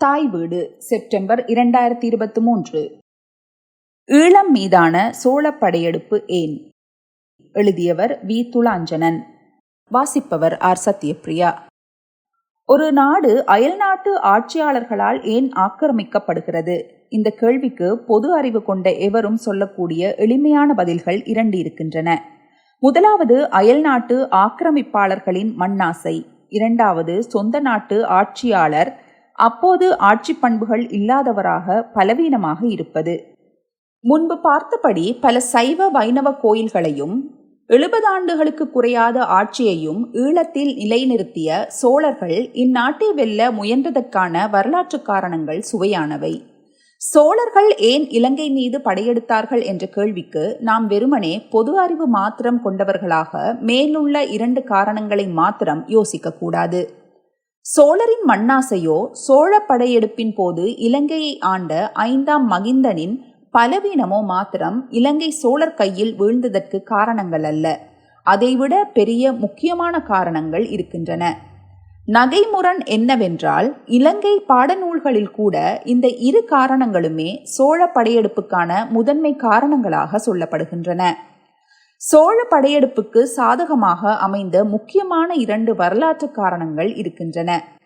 தாய் வீடு செப்டம்பர் இரண்டாயிரத்தி இருபத்தி மூன்று. ஈழம் மீதான சோழ படையெடுப்பு ஏன்? எழுதியவர் வி. துளாஞ்சனன் வாசிப்பவர் ஆர். சத்யபிரியா ஒரு நாடு அயல்நாட்டு ஆட்சியாளர்களால் ஏன் ஆக்கிரமிக்கப்படுகிறது? இந்த கேள்விக்கு பொது அறிவு கொண்ட எவரும் சொல்லக்கூடிய எளிமையான பதில்கள் இரண்டு இருக்கின்றன. முதலாவது அயல்நாட்டு ஆக்கிரமிப்பாளர்களின் மண்ணாசை இரண்டாவது சொந்த நாட்டு ஆட்சியாளர் அப்போது ஆட்சி பண்புகள் இல்லாதவராக பலவீனமாக இருப்பது. முன்பு பார்த்தபடி பல சைவ வைணவ கோயில்களையும் எழுபது ஆண்டுகளுக்கு குறையாத ஆட்சியையும் ஈழத்தில் நிலைநிறுத்திய சோழர்கள் இந்நாட்டை வெல்ல முயன்றதற்கான வரலாற்று காரணங்கள் சுவையானவை. சோழர்கள் ஏன் இலங்கை மீது படையெடுத்தார்கள் என்ற கேள்விக்கு நாம் வெறுமனே பொது அறிவு மாத்திரம் கொண்டவர்களாக மேலுள்ள இரண்டு காரணங்களை மாத்திரம் யோசிக்கக்கூடாது சோழரின் மண்ணாசையோ சோழ படையெடுப்பின் போது இலங்கையை ஆண்ட ஐந்தாம் மகிந்தனின் பலவீனமோ மாத்திரம் இலங்கை சோழர் கையில் வீழ்ந்ததற்கு காரணங்கள் அல்ல. அதைவிட பெரிய முக்கியமான காரணங்கள் இருக்கின்றன. நகைமுரண் என்னவென்றால் இலங்கை பாடநூல்களில் கூட இந்த இரு காரணங்களுமே சோழ படையெடுப்புக்கான முதன்மை காரணங்களாக சொல்லப்படுகின்றன. சோழ படையெடுப்புக்கு சாதகமாக அமைந்த முக்கியமான இரண்டு வரலாற்று காரணங்கள் இருக்கின்றன.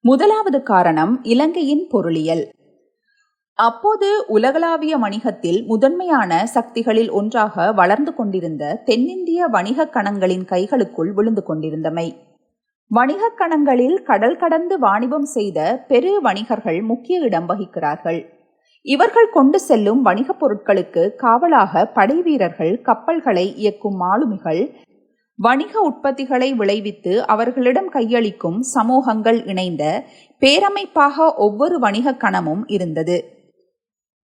முதலாவது காரணம் இலங்கையின் பொருளியல். அப்போது உலகளாவிய வணிகத்தில் முதன்மையான சக்திகளில் ஒன்றாக வளர்ந்து கொண்டிருந்த தென்னிந்திய வணிகக் கணங்களின் கைகளுக்குள் விழுந்து கொண்டிருந்தமை. வணிகக் கணங்களில் கடல் கடந்து வாணிபம் செய்த பெரு வணிகர்கள் முக்கிய இடம் வகிக்கிறார்கள். இவர்கள் கொண்டு செல்லும் வணிகப் பொருட்களுக்கு காவலாக படை வீரர்கள் கப்பல்களை இயக்கும் மாலுமிகள் வணிக உற்பத்திகளை விளைவித்து அவர்களிடம் கையளிக்கும் சமூகங்கள் இணைந்த பேரமைப்பாக ஒவ்வொரு வணிக கணமும் இருந்தது.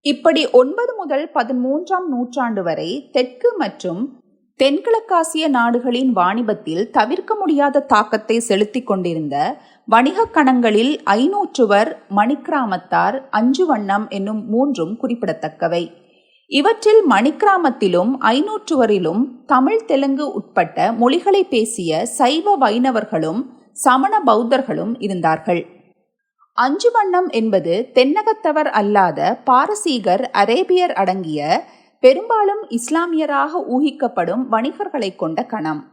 இப்படி ஒன்பது முதல் பதிமூன்றாம் நூற்றாண்டு வரை தெற்கு மற்றும் தென்கிழக்காசிய நாடுகளின் வாணிபத்தில் தவிர்க்க முடியாத தாக்கத்தை செலுத்தி கொண்டிருந்த வணிகக் கணங்களில் ஐநூற்றுவர் மணிக்கிராமத்தார் அஞ்சு வண்ணம் என்னும் மூன்றும் குறிப்பிடத்தக்கவை. இவற்றில் மணிக்கிராமத்திலும் ஐநூற்றுவரிலும் தமிழ் தெலுங்கு உட்பட்ட மொழிகளை பேசிய சைவ வைணவர்களும் சமண பௌத்தர்களும் இருந்தார்கள். அஞ்சு வண்ணம் என்பது தென்னகத்தவர் அல்லாத பாரசீகர் அரேபியர் அடங்கிய பெரும்பாலும் இஸ்லாமியராக ஊகிக்கப்படும் வணிகர்களை கொண்ட கணம்.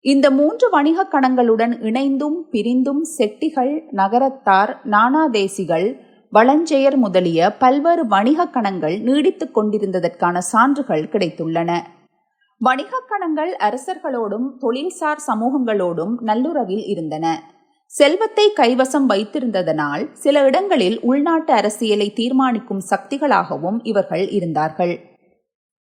இந்த மூன்று வணிக கணங்களுடன் இணைந்தும் பிரிந்தும் செட்டிகள் நகரத்தார் நானாதேசிகள் வளஞ்செயர் முதலிய பல்வேறு வணிக கணங்கள் நீடித்துக் கொண்டிருந்ததற்கான சான்றுகள் கிடைத்துள்ளன. வணிகக் கணங்கள் அரசர்களோடும் தொழில்சார் சமூகங்களோடும் நல்லுறவில் இருந்தன. செல்வத்தை கைவசம் வைத்திருந்ததனால் சில இடங்களில் உள்நாட்டு அரசியலை தீர்மானிக்கும் சக்திகளாகவும் இவர்கள் இருந்தார்கள்.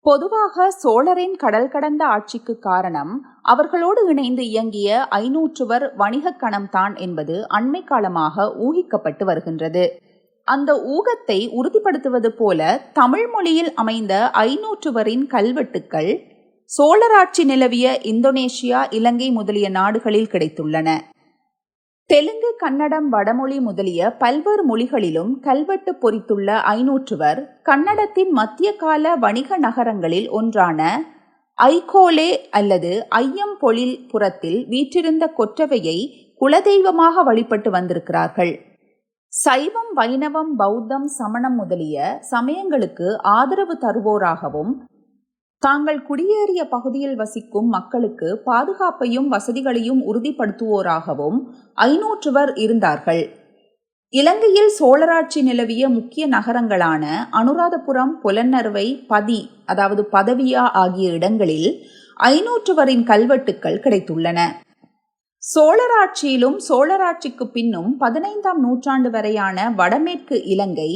பொதுவாக சோழரின் கடல் கடந்த ஆட்சிக்கு காரணம் அவர்களோடு இணைந்து இயங்கிய ஐநூற்றுவர் வணிகக் கணம்தான் என்பது அண்மை காலமாக ஊகிக்கப்பட்டு வருகின்றது. அந்த ஊகத்தை உறுதிப்படுத்துவது போல தமிழ் மொழியில் அமைந்த ஐநூற்றுவரின் கல்வெட்டுக்கள் சோழராட்சி நிலவிய இந்தோனேஷியா இலங்கை முதலிய நாடுகளில் கிடைத்துள்ளன. தெலுங்கு கன்னடம் வடமொழி முதலிய பல்வேறு மொழிகளிலும் கல்வெட்டு பொறித்துள்ள ஐநூற்றுவர் கன்னடத்தின் மத்திய கால வணிக நகரங்களில் ஒன்றான ஐகோலே அல்லது ஐயம் பொழில் புறத்தில் வீற்றிருந்த கொற்றவையை குலதெய்வமாக வழிபட்டு வந்திருக்கிறார்கள். சைவம் வைணவம் பௌத்தம் சமணம் முதலிய சமயங்களுக்கு ஆதரவு தருவோராகவும் தாங்கள் குடியேறிய பகுதியில் வசிக்கும் மக்களுக்கு பாதுகாப்பையும் வசதிகளையும் உறுதிப்படுத்துவோராகவும் ஐநூற்றுவர் இருந்தார்கள். இலங்கையில் சோழராட்சி நிலவிய முக்கிய நகரங்களான அனுராதபுரம் புலன்னறுவை பதி அதாவது பதவியா ஆகிய இடங்களில் ஐநூற்றுவரின் கல்வெட்டுக்கள் கிடைத்துள்ளன. சோழராட்சியிலும் சோழராட்சிக்கு பின்னும் பதினைந்தாம் நூற்றாண்டு வரையான வடமேற்கு இலங்கை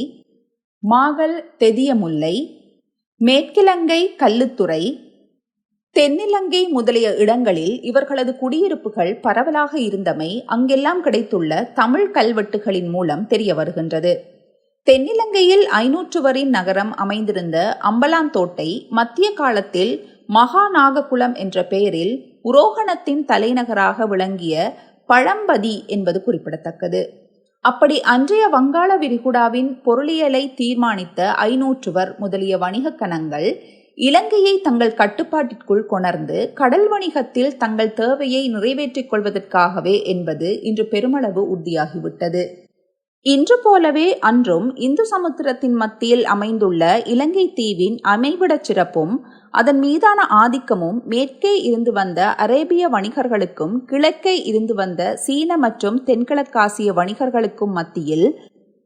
மாகல் தெதியமுல்லை மேற்கிலங்கை கல்லுத்துறை தென்னிலங்கை முதலிய இடங்களில் இவர்களது குடியிருப்புகள் பரவலாக இருந்தமை அங்கெல்லாம் கிடைத்துள்ள தமிழ் கல்வெட்டுகளின் மூலம் தெரிய வருகின்றது. தென்னிலங்கையில் ஐநூற்றுவரின் நகரம் அமைந்திருந்த அம்பலாந்தோட்டை மத்திய காலத்தில் மகாநாககுலம் என்ற பெயரில் உரோகணத்தின் தலைநகராக விளங்கிய பழம்பதி என்பது குறிப்பிடத்தக்கது. அப்படி அன்றைய வங்காள விரிகுடாவின் பொருளியலை தீர்மானித்த ஐநூற்றுவர் முதலிய வணிகக் கணங்கள் இலங்கையை தங்கள் கட்டுப்பாட்டிற்குள் கொணர்ந்து கடல் வணிகத்தில் தங்கள் தேவையை நிறைவேற்றிக் கொள்வதற்காகவே என்பது இன்று பெருமளவு உறுதியாகிவிட்டது. இன்று போலவே அன்றும் இந்து சமுத்திரத்தின் மத்தியில் அமைந்துள்ள இலங்கை தீவின் அமைவிடச் சிறப்பும் அதன் மீதான ஆதிக்கமும் மேற்கே இருந்து வந்த அரேபிய வணிகர்களுக்கும் கிழக்கே இருந்து வந்த சீன மற்றும் தென்கிழக்காசிய வணிகர்களுக்கும் மத்தியில்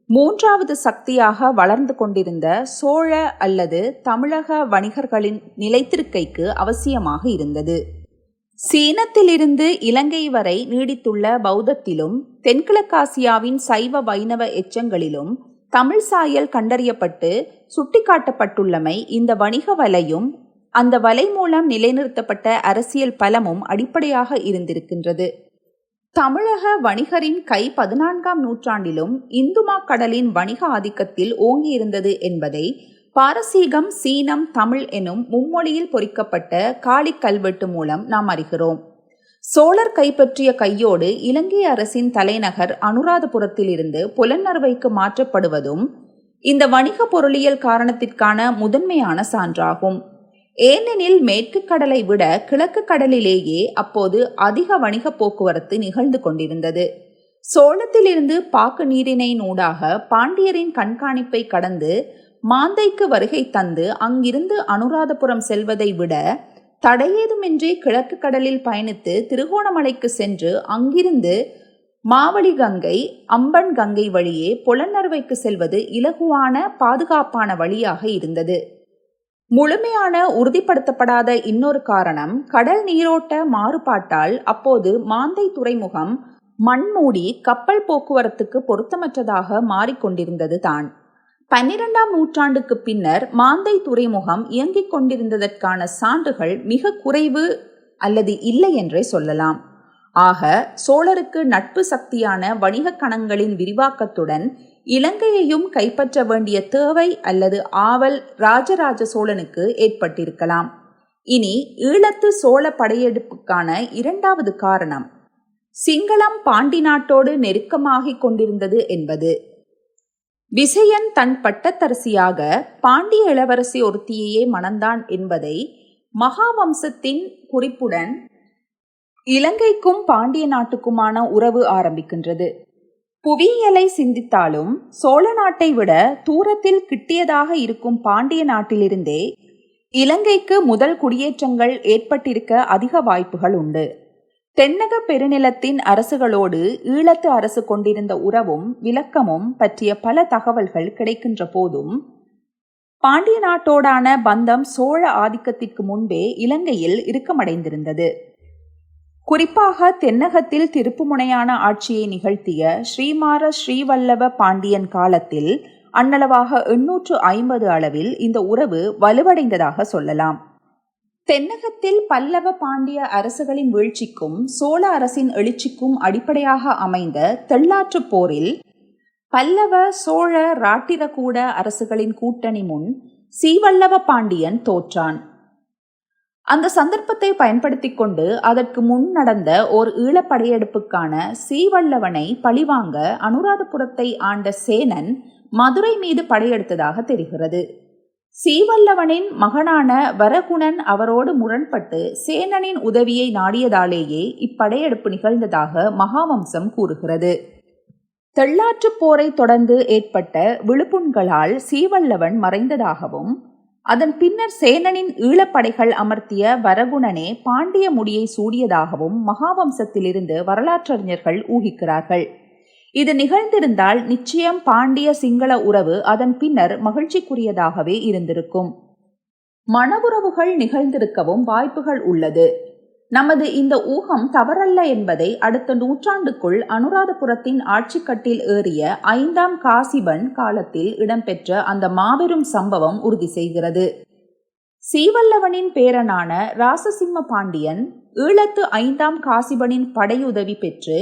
மூன்றாவது சக்தியாக வளர்ந்து கொண்டிருந்த சோழ அல்லது தமிழக வணிகர்களின் நிலைத்திருக்கைக்கு அவசியமாக இருந்தது. சீனத்திலிருந்து இலங்கை வரை நீடித்துள்ள பௌத்தத்திலும் தென்கிழக்காசியாவின் சைவ வைணவ எச்சங்களிலும் தமிழ் சாயல் கண்டறியப்பட்டு சுட்டிக்காட்டப்பட்டுள்ளமை இந்த வணிக வலையும் அந்த வலை மூலம் நிலைநிறுத்தப்பட்ட அரசியல் பலமும் அடிப்படையாக இருந்திருக்கின்றது. தமிழக வணிகரின் கை பதினான்காம் நூற்றாண்டிலும் இந்துமா கடலின் வணிக ஆதிக்கத்தில் ஓங்கியிருந்தது என்பதை பாரசீகம் சீனம் தமிழ் எனும் மும்மொழியில் பொறிக்கப்பட்ட காளி கல்வெட்டு மூலம் நாம் அறிகிறோம். சோழர் கைப்பற்றிய கையோடு இலங்கை அரசின் தலைநகர் அனுராதபுரத்திலிருந்து புலன்னர்வைக்கு மாற்றப்படுவதும் இந்த வணிக பொருளியல் காரணத்திற்கான முதன்மையான சான்றாகும். ஏனெனில் மேற்கு கடலை விட கிழக்கு கடலிலேயே அப்போது அதிக வணிக போக்குவரத்து நிகழ்ந்து கொண்டிருந்தது. சோளத்திலிருந்து பாக்கு நீரினை நூடாக பாண்டியரின் கண்காணிப்பை கடந்து மாந்தைக்கு வருகை தந்து அங்கிருந்து அனுராதபுரம் செல்வதை விட தடையேதுமின்றி கிழக்கு கடலில் பயணித்து திருகோணமலைக்கு சென்று அங்கிருந்து மாவழி கங்கை அம்பன் கங்கை வழியே புலனறுவைக்கு செல்வது இலகுவான பாதுகாப்பான வழியாக இருந்தது. முழுமையான உறுதிப்படுத்தப்படாத இன்னொரு காரணம் கடல் நீரோட்ட மாறுபாட்டால் அப்போது மாந்தை துறைமுகம் மண்மூடி கப்பல் போக்குவரத்துக்கு பொருத்தமற்றதாக மாறிக்கொண்டிருந்தது தான். பன்னிரெண்டாம் நூற்றாண்டுக்கு பின்னர் மாந்தை துறைமுகம் இயங்கிக் கொண்டிருந்ததற்கான சான்றுகள் மிக குறைவு அல்லது இல்லை என்றே சொல்லலாம். ஆக சோழருக்கு நட்பு சக்தியான வணிக கணங்களின் விரிவாக்கத்துடன் இலங்கையையும் கைப்பற்ற வேண்டிய தேவை அல்லது ஆவல் ராஜராஜ சோழனுக்கு ஏற்பட்டிருக்கலாம். இனி ஈழத்து சோழ படையெடுப்புக்கான இரண்டாவது காரணம் சிங்களம் பாண்டி நாட்டோடு நெருக்கமாகிக் கொண்டிருந்தது என்பது. விசயன் தன் பட்டத்தரசியாக பாண்டிய இளவரசி ஒருத்தியையே மணந்தான் என்பதை மகாவம்சத்தின் குறிப்புடன் இலங்கைக்கும் பாண்டிய நாட்டுக்குமான உறவு ஆரம்பிக்கின்றது. புவியியலை சிந்தித்தாலும் சோழ நாட்டை விட தூரத்தில் கிட்டியதாக இருக்கும் பாண்டிய நாட்டிலிருந்தே இலங்கைக்கு முதல் குடியேற்றங்கள் ஏற்பட்டிருக்க அதிக வாய்ப்புகள் உண்டு. தென்னக பெருநிலத்தின் அரசுகளோடு ஈழத்து அரசு கொண்டிருந்த உறவும் விளக்கமும் பற்றிய பல தகவல்கள் கிடைக்கின்ற போதும் பாண்டிய நாட்டோடான பந்தம் சோழ ஆதிக்கத்திற்கு முன்பே இலங்கையில் இறுக்கமடைந்திருந்தது. குறிப்பாக தென்னகத்தில் திருப்புமுனையான ஆட்சியை நிகழ்த்திய ஸ்ரீமார ஸ்ரீவல்லப பாண்டியன் காலத்தில் அன்னளவாக எண்ணூற்று ஐம்பது அளவில் இந்த உறவு வலுவடைந்ததாக சொல்லலாம். தென்னகத்தில் பல்லவ பாண்டிய அரசுகளின் வீழ்ச்சிக்கும் சோழ அரசின் எழுச்சிக்கும் அடிப்படையாக அமைந்த தெள்ளாற்று போரில் பல்லவ சோழ ராட்டிரகூட அரசுகளின் கூட்டணி முன் சீவல்லவ பாண்டியன் தோற்றான். அந்த சந்தர்ப்பத்தை பயன்படுத்தி கொண்டு அதற்கு முன் நடந்த ஓர் ஈழப்படையெடுப்புக்கான சீவல்லவனை பழிவாங்க அனுராதபுரத்தை ஆண்ட சேனன் மதுரை மீது படையெடுத்ததாக தெரிகிறது. சீவல்லவனின் மகனான வரகுணன் அவரோடு முரண்பட்டு சேனனின் உதவியை நாடியதாலேயே இப்படையெடுப்பு நிகழ்ந்ததாக மகாவம்சம் கூறுகிறது. தெள்ளாற்றுப் போரை தொடர்ந்து ஏற்பட்ட விழுப்புண்களால் சீவல்லவன் மறைந்ததாகவும் அதன் பின்னர் சேனனின் ஈழப்படைகள் அமர்த்திய வரகுணனே பாண்டிய முடியை சூடியதாகவும் மகாவம்சத்திலிருந்து வரலாற்றறிஞர்கள் ஊகிக்கிறார்கள். இது நிகழ்ந்திருந்தால் நிச்சயம் பாண்டிய சிங்கள உறவு அதன் பின்னர் மகிழ்ச்சிக்குரியதாகவே இருந்திருக்கும். மனவுறவுகள் நிகழ்ந்திருக்கவும் வாய்ப்புகள் உள்ளது. நமது இந்த ஊகம் தவறல்ல என்பதை அடுத்த நூற்றாண்டுக்குள் அனுராதபுரத்தின் ஆட்சிக்கட்டில் ஏறிய ஐந்தாம் காசிபன் காலத்தில் இடம்பெற்ற அந்த மாபெரும் சம்பவம் உறுதி செய்கிறது. சீவல்லவனின் பேரனான ராசசிம்ம பாண்டியன் ஈழத்து ஐந்தாம் காசிபனின் படையுதவி பெற்று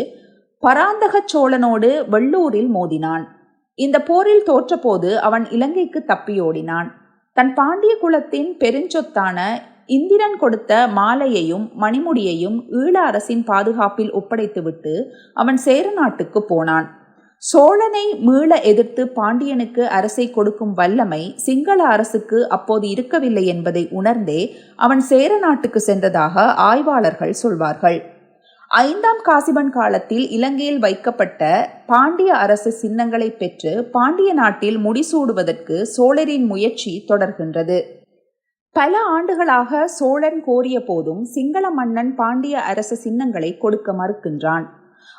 பராந்தக சோழனோடு வெள்ளூரில் மோதினான். இந்த போரில் தோற்றபோது அவன் இலங்கைக்கு தப்பியோடினான் தன் பாண்டிய குலத்தின் பெருஞ்சொத்தான இந்திரன் கொடுத்த மாலையையும் மணிமுடியையும் ஈழ அரசின் பாதுகாப்பில் ஒப்படைத்துவிட்டு அவன் சேர நாட்டுக்கு போனான். சோழனை மீள எதிர்த்து பாண்டியனுக்கு அரசை கொடுக்கும் வல்லமை சிங்கள அரசுக்கு அப்போது இருக்கவில்லை என்பதை உணர்ந்தே அவன் சேர நாட்டுக்கு சென்றதாக ஆய்வாளர்கள் சொல்வார்கள். ஐந்தாம் காசிபன் காலத்தில் இலங்கையில் வைக்கப்பட்ட பாண்டிய அரசு சின்னங்களை பெற்று பாண்டிய நாட்டில் முடிசூடுவதற்கு சோழரின் முயற்சி தொடர்கின்றது. பல ஆண்டுகளாக சோழன் கோரிய போதும் சிங்கள மன்னன் பாண்டிய அரசு சின்னங்களை கொடுக்க மறுக்கின்றான்.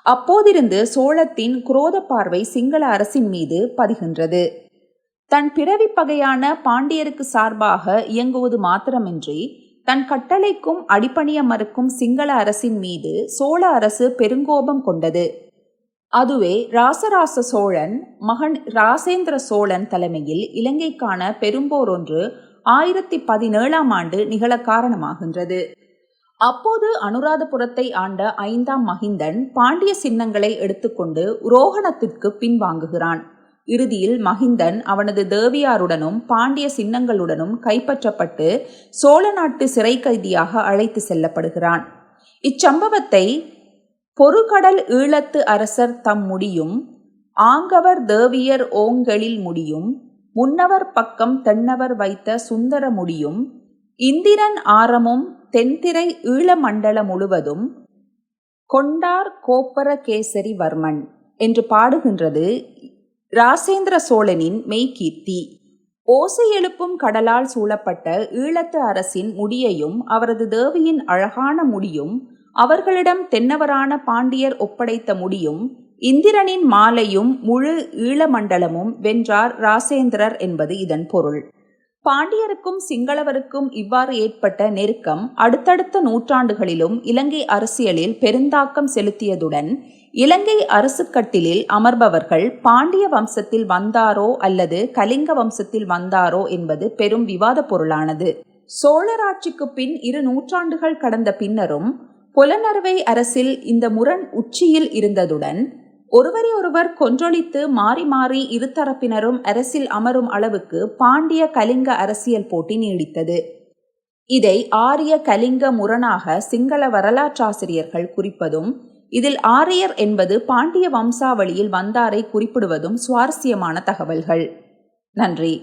அப்போதிருந்து சோழத்தின் குரோத பார்வை சிங்கள அரசின் மீது பதிகின்றது. தன் பிறவி பகையான பாண்டியருக்கு சார்பாக இயங்குவது மாத்திரமின்றி தன் கட்டளைக்கும் அடிப்பணிய மறுக்கும் சிங்கள அரசின் மீது சோழ அரசு பெருங்கோபம் கொண்டது. அதுவே ராசராச சோழன் மகன் ராசேந்திர சோழன் தலைமையில் இலங்கைக்கான பெரும்போர் ஒன்று ஆயிரத்தி பதினேழாம் ஆண்டு நிகழ காரணமாகின்றது. அப்போது அனுராதபுரத்தை ஆண்ட ஐந்தாம் மகிந்தன் பாண்டிய சின்னங்களை எடுத்துக்கொண்டு உரோகணத்திற்கு பின்வாங்குகிறான். இறுதியில் மகிந்தன் அவனது தேவியாருடனும் பாண்டிய சின்னங்களுடனும் கைப்பற்றப்பட்டு சோழ நாட்டு சிறை கைதியாக அழைத்து செல்லப்படுகிறான். இச்சம்பவத்தை பொறுகடல் ஈழத்து அரசர் தம் முடியும் ஆங்கவர் தேவியர் ஓங்கெழில் முடியும் முன்னவர் பக்கம் தென்னவர் வைத்த சுந்தர முடியும் இந்திரன் ஆரமும் தென்திரை ஈழமண்டலம் முழுவதும் கொண்டார் கோப்பரகேசரி வர்மன் என்று பாடுகின்றது ராசேந்திர சோழனின் மெய்கீர்த்தி. ஓசை எழுப்பும் கடலால் சூழப்பட்ட ஈழத்து அரசின் முடியையும் அவரது தேவியின் அழகான முடியும் அவர்களிடம் தென்னவரான பாண்டியர் ஒப்படைத்த முடியும் இந்திரனின் மாலையும் முழு ஈழமண்டலமும் வென்றார் ராசேந்திரர் என்பது இதன் பொருள். பாண்டியருக்கும் சிங்களவருக்கும் இவ்வாறு ஏற்பட்ட நெருக்கம் அடுத்தடுத்த நூற்றாண்டுகளிலும் இலங்கை அரசியலில் பெருந்தாக்கம் செலுத்தியதுடன் இலங்கை அரசுக்கட்டிலில் அமர்பவர்கள் பாண்டிய வம்சத்தில் வந்தாரோ அல்லது கலிங்க வம்சத்தில் வந்தாரோ என்பது பெரும் விவாத பொருளானது. சோழராட்சிக்கு பின் இரு நூற்றாண்டுகள் கடந்த பின்னரும் புலனறுவை அரசில் இந்த முரண் உச்சியில் இருந்ததுடன் ஒருவரை ஒருவர் கொன்றொழித்து மாறி மாறி இருதரப்பினரும் அரசில் அமரும் அளவுக்கு பாண்டிய கலிங்க அரசியல் போட்டி நீடித்தது. இதை ஆரிய கலிங்க முரணாக சிங்கள வரலாற்றாசிரியர்கள் குறிப்பதும் இதில் ஆரியர் என்பது பாண்டிய வம்சாவளியில் வந்தாரை குறிப்பிடுவதும் சுவாரஸ்யமான தகவல்கள். நன்றி.